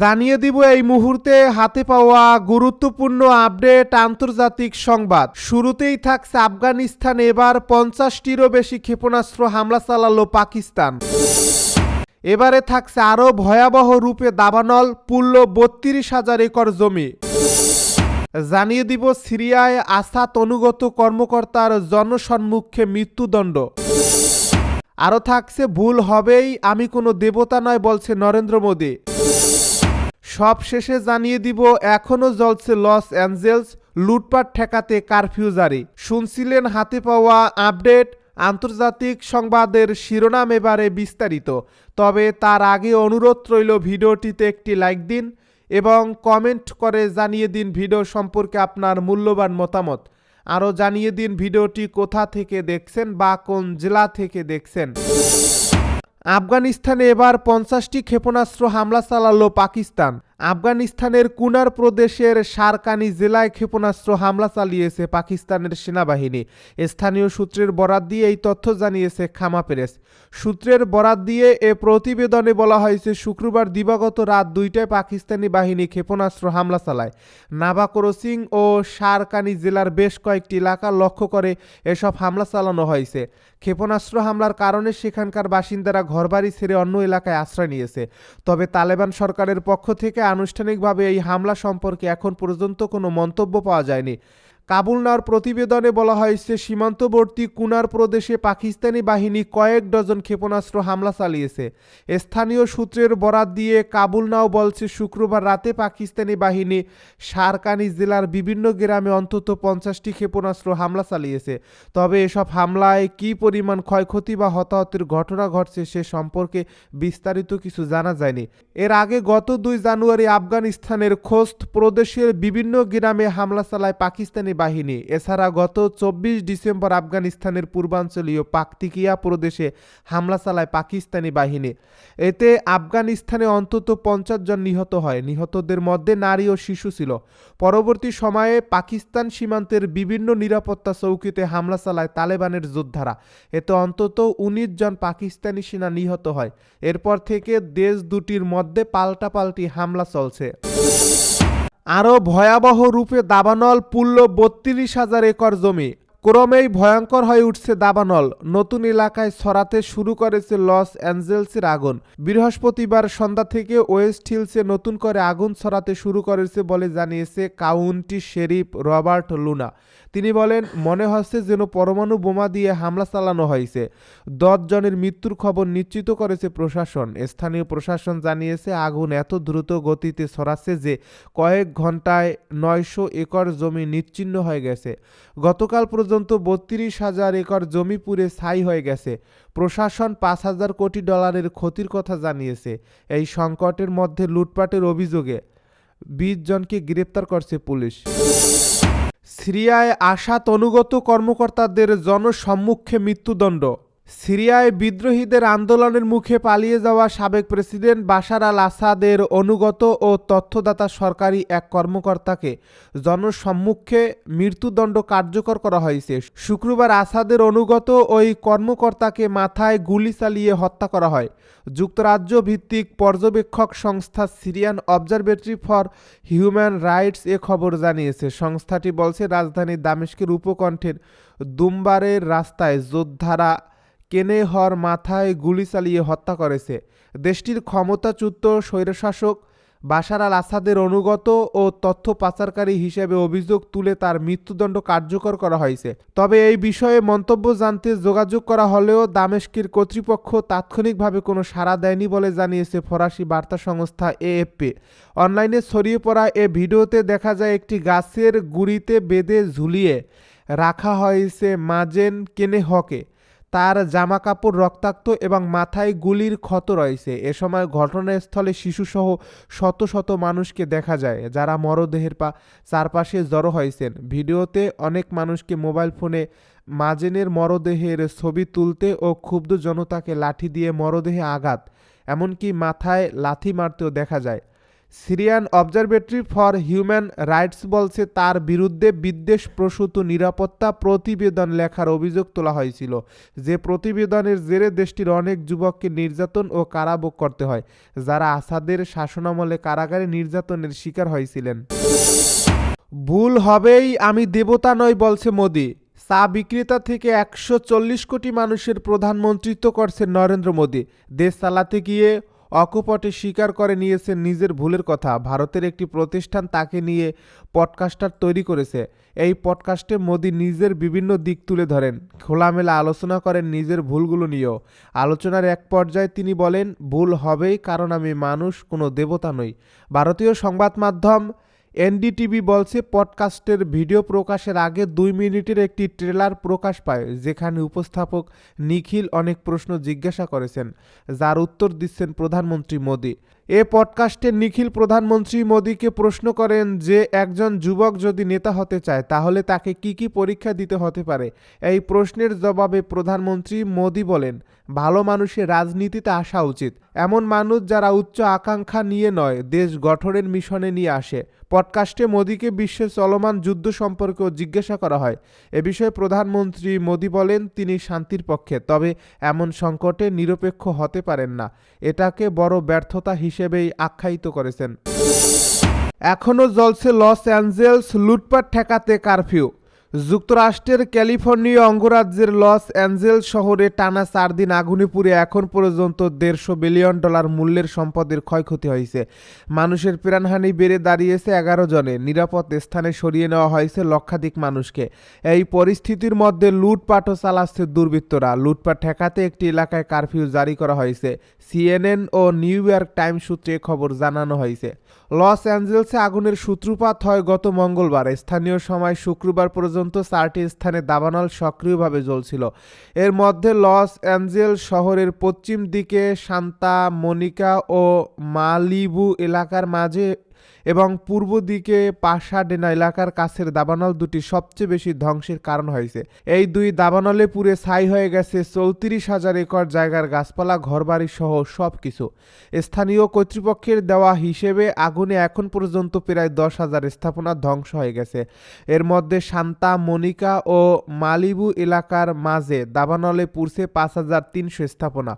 জানিয়ে দিব এই মুহূর্তে হাতে পাওয়া গুরুত্বপূর্ণ আপডেট আন্তর্জাতিক সংবাদ। শুরুতেই থাকছে আফগানিস্তানে, এবার পঞ্চাশটিরও বেশি ক্ষেপণাস্ত্র হামলা চালালো পাকিস্তান। এবারে থাকছে আরও ভয়াবহ রূপে দাবানল পুল্ল বত্রিশ হাজার একর জমি। জানিয়ে দিব সিরিয়ায় আসাত অনুগত কর্মকর্তার জনসম্মুখে মৃত্যুদণ্ড। আরও থাকছে, ভুল হবেই, আমি কোনো দেবতা নয়, বলছে নরেন্দ্র মোদী। সব শেষে জানিয়ে দিব, এখনও জ্বলছে লস অ্যাঞ্জেলস লুটপাট ঠেকাতে কারফিউ জারি। শুনছিলেন হাতে পাওয়া আপডেট, আন্তর্জাতিক সংবাদের শিরোনাম এবারে বিস্তারিত। তবে তার আগে অনুরোধ রইল ভিডিওটিতে একটি লাইক দিন এবং কমেন্ট করে জানিয়ে দিন ভিডিও সম্পর্কে আপনার মূল্যবান মতামত। আরও জানিয়ে দিন ভিডিওটি কোথা থেকে দেখছেন বা কোন জেলা থেকে দেখছেন। আফগানিস্তানে এবার পঞ্চাশটি ক্ষেপণাস্ত্র হামলা চালাল পাকিস্তান। আফগানিস্তানের কুনার প্রদেশের সারকানি জেলায় ক্ষেপণাস্ত্র হামলা চালিয়েছে পাকিস্তানের সেনাবাহিনী। স্থানীয় সূত্রের বরাত দিয়ে এই তথ্য জানিয়েছে খামা পেরেস। সূত্রের বরাত দিয়ে এ প্রতিবেদনে বলা হয়েছে, শুক্রবার দিবাগত রাত দুইটায় পাকিস্তানি বাহিনী ক্ষেপণাস্ত্র হামলা চালায়। নাবা ক্রসিং ও সারকানি জেলার বেশ কয়েকটি এলাকা লক্ষ্য করে এসব হামলা চালানো হয়েছে। ক্ষেপণাস্ত্র হামলার কারণে সেখানকার বাসিন্দারা ঘরবাড়ি ছেড়ে অন্য এলাকায় আশ্রয় নিয়েছে। তবে তালেবান সরকারের পক্ষ থেকে আনুষ্ঠানিকভাবে এই হামলা সম্পর্কে এখন পর্যন্ত কোনো মন্তব্য পাওয়া যায়নি। কাবুল নার প্রতিবেদনে বলা হয়েছে, সীমান্তবর্তী কুনার প্রদেশে পাকিস্তানি বাহিনী কয়েক ডজন ক্ষেপণাস্ত্র হামলা চালিয়েছে। স্থানীয় সূত্রের বরাত দিয়ে কাবুলনাও বলছে, শুক্রবার রাতে পাকিস্তানি বাহিনী সারকানি জেলার বিভিন্ন গ্রামে অন্তত পঞ্চাশটি ক্ষেপণাস্ত্র হামলা চালিয়েছে। তবে এসব হামলায় কী পরিমাণ ক্ষয়ক্ষতি বা হতাহতের ঘটনা ঘটছে সে সম্পর্কে বিস্তারিত কিছু জানা যায়নি। এর আগে গত দুই জানুয়ারি আফগানিস্তানের খোস্ত প্রদেশের বিভিন্ন গ্রামে হামলা চালায় পাকিস্তানি বাহিনী। এছাড়া গত চব্বিশ ডিসেম্বর আফগানিস্তানের পূর্বাঞ্চলীয় পাকতিকিয়া প্রদেশে হামলা চালায় পাকিস্তানি বাহিনী। এতে আফগানিস্তানে অন্তত পঞ্চাশ জন নিহত হয়। নিহতদের মধ্যে নারী ও শিশু ছিল। পরবর্তী সময়ে পাকিস্তান সীমান্তের বিভিন্ন নিরাপত্তা চৌকিতে হামলা চালায় তালেবানের যোদ্ধারা। এতে অন্তত উনিশ জন পাকিস্তানি সেনা নিহত হয়। এরপর থেকে দেশ দুটির মধ্যে পাল্টাপাল্টি হামলা চলছে। আরও ভয়াবহ রূপে দাবানল পুল্ল বত্রিশ হাজার একর জমি। ক্রমেই ভয়ঙ্কর হয়ে উঠছে দাবানল। নতুন এলাকায় ছড়াতে শুরু করেছে লস অ্যাঞ্জেলসের আগুন। বৃহস্পতিবার সন্ধ্যা থেকে ওয়েস্ট হিলসে নতুন করে আগুন ছড়াতে শুরু করেছে বলে জানিয়েছে কাউন্টি শেরিফ রবার্ট লুনা। তিনি বলেন, মনে হচ্ছে যেন পরমাণু বোমা দিয়ে হামলা চালানো হয়েছে। জনের মৃত্যুর খবর নিশ্চিত করেছে প্রশাসন। স্থানীয় প্রশাসন জানিয়েছে, আগুন এত দ্রুত গতিতে ছড়াচ্ছে যে কয়েক ঘন্টায় নয়শো একর জমি নিশ্চিহ্ন হয়ে গেছে। গতকাল পর্যন্ত বত্রিশ হাজার একর জমি পুড়ে ছাই হয়ে গেছে। প্রশাসন পাঁচ হাজার কোটি ডলারের ক্ষতির কথা জানিয়েছে। এই সংকটের মধ্যে লুটপাটের অভিযোগে বিশ জনকে গ্রেপ্তার করছে পুলিশ। সিরিয়ায় আশাত অনুগত কর্মকর্তাদের জনসম্মুখে মৃত্যুদণ্ড। সিরিয়ায় বিদ্রোহীদের আন্দোলনের মুখে পালিয়ে যাওয়া সাবেক প্রেসিডেন্ট বাশার আল আসাদের অনুগত ও তথ্যদাতা সরকারি এক কর্মকর্তাকে জনসম্মুখে মৃত্যুদণ্ড কার্যকর করা হয়েছে। শুক্রবার আসাদের অনুগত ওই কর্মকর্তাকে মাথায় গুলি চালিয়ে হত্যা করা হয়। যুক্তরাজ্য ভিত্তিক পর্যবেক্ষক সংস্থা Syrian Observatory for Human Rights এ খবর জানিয়েছে। সংস্থাটি বলছে, রাজধানী দামেস্কের উপকণ্ঠের দুমবারের রাস্তায় যোদ্ধারা কেনেহর মাথায় গুলি চালিয়ে হত্যা করেছে। দেশটির ক্ষমতাচ্যুত স্বৈরশাসক বাশার আল আসাদের অনুগত ও তথ্য পাচারকারী হিসেবে অভিযোগ তুলে তার মৃত্যুদণ্ড কার্যকর করা হয়েছে। তবে এই বিষয়ে মন্তব্য জানতে যোগাযোগ করা হলেও দামেস্কের কর্তৃপক্ষ তাৎক্ষণিকভাবে কোনো সাড়া দেয়নি বলে জানিয়েছে ফরাসি বার্তা সংস্থা এএফপি। অনলাইনে ছড়িয়ে পড়া এ ভিডিওতে দেখা যায় একটি গাছের গুড়িতে বেঁধে ঝুলিয়ে রাখা হয়েছে মাজেন কেনেহকে। তার জামা কাপড় রক্তাক্ত এবং মাথায় গুলির ক্ষত রয়েছে। এ সময় ঘটনাস্থলে শিশুসহ শত শত মানুষকে দেখা যায়, যারা মরদেহের পা চারপাশে জড়ো হয়েছেন। ভিডিওতে অনেক মানুষকে মোবাইল ফোনে মাজেনের মরদেহের ছবি তুলতে ও ক্ষুব্ধ জনতাকে লাঠি দিয়ে মরদেহে আঘাত, এমনকি মাথায় লাথি মারতেও দেখা যায়। Syrian Observatory for Human Rights বলছে, তার বিরুদ্ধে বিদ্বেষ প্রসূত নিরাপত্তা প্রতিবেদন লেখার অভিযোগ তোলা হয়েছিল, যে প্রতিবেদনের জেরে দেশটির অনেক যুবককে নির্যাতন ও কারাভোগ করতে হয়, যারা আসাদের শাসনামলে কারাগারে নির্যাতনের শিকার হয়েছিলেন। ভুল হবেই আমি দেবতা নই, বলছে মোদি। চা বিক্রেতা থেকে একশো চল্লিশ কোটি মানুষের প্রধানমন্ত্রিত্ব করছেন নরেন্দ্র মোদী। দেশ চালাতে গিয়ে অকপটে স্বীকার করে নিয়েছেন নিজের ভুলের কথা। ভারতের একটি প্রতিষ্ঠান তাকে নিয়ে পডকাস্টার তৈরি করেছে। এই পডকাস্টে মোদী নিজের বিভিন্ন দিক তুলে ধরেন। খোলামেলা আলোচনা করেন নিজের ভুলগুলো নিয়েও। আলোচনার এক পর্যায়ে তিনি বলেন, ভুল হবেই কারণ আমি মানুষ, কোনো দেবতা নই। ভারতীয় সংবাদ মাধ্যম এনডিটিভি বলছে, পডকাস্টের ভিডিও প্রকাশের আগে দুই মিনিটের একটি ট্রেলার প্রকাশ পায়, যেখানে উপস্থাপক নিখিল অনেক প্রশ্ন জিজ্ঞাসা করেছেন, যার উত্তর দিচ্ছেন প্রধানমন্ত্রী মোদী। এ পডকাস্টে নিখিল প্রধানমন্ত্রী মোদীকে প্রশ্ন করেন যে, একজন যুবক যদি নেতা হতে চায়, তাহলে তাকে কি কি পরীক্ষা দিতে হতে পারে? এই প্রশ্নের জবাবে প্রধানমন্ত্রী মোদী বলেন, ভালো মানুষের রাজনীতিতে আসা উচিত। এমন মানুষ যারা উচ্চ আকাঙ্ক্ষা নিয়ে নয়, দেশ গঠনের মিশনে নিয়ে আসে। পডকাস্টে মোদীকে বিশ্বের চলমান যুদ্ধ সম্পর্কেও জিজ্ঞাসা করা হয়। এ বিষয়ে প্রধানমন্ত্রী মোদী বলেন, তিনি শান্তির পক্ষে, তবে এমন সংকটে নিরপেক্ষ হতে পারেন না। এটাকে বড় ব্যর্থতা হিসেবেই আখ্যায়িত করেছেন। এখনও জ্বলছে লস অ্যাঞ্জেলস লুটপাট ঠেকাতে কারফিউ। যুক্তরাষ্ট্রের ক্যালিফোর্নিয়া অঙ্গরাজ্যের লস অ্যাঞ্জেলস শহরে টানা চার দিন আগুনে পুড়ে এখন পর্যন্ত দেড়শো বিলিয়ন ডলার মূল্যের সম্পদের ক্ষয়ক্ষতি হয়েছে। মানুষের প্রাণহানি বেড়ে দাঁড়িয়েছে এগারো জনে। নিরাপদ স্থানে সরিয়ে নেওয়া হয়েছে লক্ষাধিক মানুষকে। এই পরিস্থিতির মধ্যে লুটপাটও চালাচ্ছে দুর্বৃত্তরা। লুটপাট ঠেকাতে একটি এলাকায় কারফিউ জারি করা হয়েছে। সিএনএন ও নিউ ইয়র্ক টাইমস সূত্রে খবর জানানো হয়েছে। লস অ্যাঞ্জেলসে আগুনের সূত্রপাত হয় গত মঙ্গলবার। স্থানীয় সময় শুক্রবার পর্যন্ত চারটি স্থানে দাবানল সক্রিয়ভাবে জ্বলছিল। এর মধ্যে লস অ্যাঞ্জেল শহরের পশ্চিম দিকে, সান্তা মনিকা ও মালিবু এলাকার মাঝে এবং পূর্ব দিকে পাশাডেনা এলাকার কাছের দাবানল দুটি সবচেয়ে বেশি ধ্বংসের কারণ হয়েছে। এই দুই দাবানলে পুড়ে ছাই হয়ে গেছে চৌত্রিশ হাজার একর জায়গার গাছপালা, ঘরবাড়ি সহ সব কিছু স্থানীয় কর্তৃপক্ষের দেওয়া হিসেবে আগুনে এখন পর্যন্ত প্রায় দশ হাজার স্থাপনা ধ্বংস হয়ে গেছে। এর মধ্যে শান্তা মনিকা ও মালিবু এলাকার মাঝে দাবানলে পুড়ছে পাঁচ হাজার তিনশো স্থাপনা।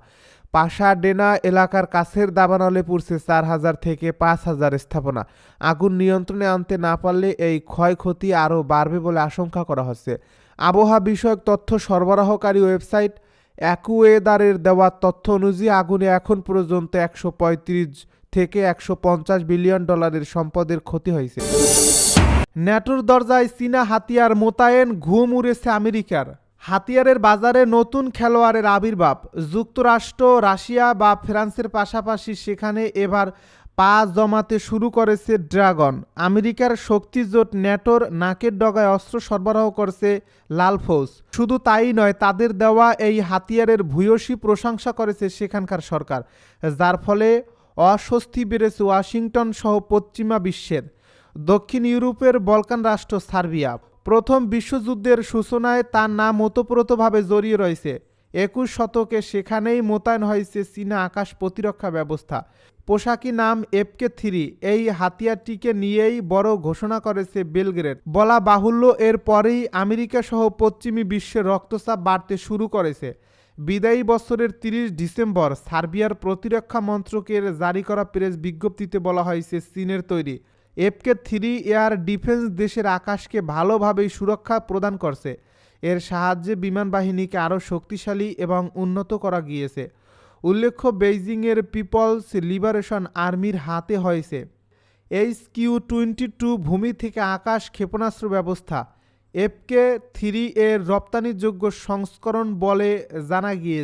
পাশাডেনা এলাকার কাছের দাবানলে পুড়ছে চার হাজার থেকে পাঁচ হাজার স্থাপনা। আগুন নিয়ন্ত্রণে আনতে না পারলে এই ক্ষয়ক্ষতি আরও বাড়বে বলে আশঙ্কা করা হচ্ছে। আবহাওয়া বিষয়ক তথ্য সরবরাহকারী ওয়েবসাইট অ্যাকুয়েদারের দেওয়া তথ্য অনুযায়ী আগুনে এখন পর্যন্ত একশো পঁয়ত্রিশ থেকে একশো পঞ্চাশ বিলিয়ন ডলারের সম্পদের ক্ষতি হয়েছে। ন্যাটোর দরজায় চীনা হাতিয়ার মোতায়েন, ঘুম উড়েছে আমেরিকার। হাতিয়ারের বাজারে নতুন খেলোয়াড়ের আবির্ভাব। যুক্তরাষ্ট্র, রাশিয়া বা ফ্রান্সের পাশাপাশি সেখানে এবার পা জমাতে শুরু করেছে ড্রাগন। আমেরিকার শক্তি জোট ন্যাটোর নাকের ডগায় অস্ত্র সরবরাহ করছে লাল ফৌজ শুধু তাই নয়, তাদের দেওয়া এই হাতিয়ারের ভূয়সী প্রশংসা করেছে সেখানকার সরকার, যার ফলে অস্বস্তি বেড়েছে ওয়াশিংটন সহ পশ্চিমা বিশ্বের। দক্ষিণ ইউরোপের বলকান রাষ্ট্র সার্বিয়া। প্রথম বিশ্বযুদ্ধের সূচনায় তার নাম ওতপ্রোতভাবে জড়িয়ে রয়েছে। একুশ শতকে সেখানেই মোতায়েন হয়েছে চীনা আকাশ প্রতিরক্ষা ব্যবস্থা। পোশাকি নাম এফকে থ্রি। এই হাতিয়ারটিকে নিয়েই বড় ঘোষণা করেছে বেলগ্রেড। বলা বাহুল্য, এর পরেই আমেরিকা সহ পশ্চিমী বিশ্বে রক্তচাপ বাড়তে শুরু করেছে। বিদায়ী বছরের তিরিশ ডিসেম্বর সার্বিয়ার প্রতিরক্ষা মন্ত্রকের জারি করা প্রেস বিজ্ঞপ্তিতে বলা হয়েছে, চীনের তৈরি। এফকে থ্রি এয়ার ডিফেন্স দেশের আকাশকে ভালোভাবেই সুরক্ষা প্রদান করছে। এর সাহায্যে বিমান বাহিনীকে আরও শক্তিশালী এবং উন্নত করা গিয়েছে। উল্লেখ্য, বেইজিংয়ের পিপলস লিবারেশন আর্মির হাতে হয়েছে। এইচ কিউ টোয়েন্টি টু ভূমি থেকে আকাশ ক্ষেপণাস্ত্র ব্যবস্থা। এফকে থ্রি এর রপ্তানিযোগ্য সংস্করণ বলে জানা গিয়েছে।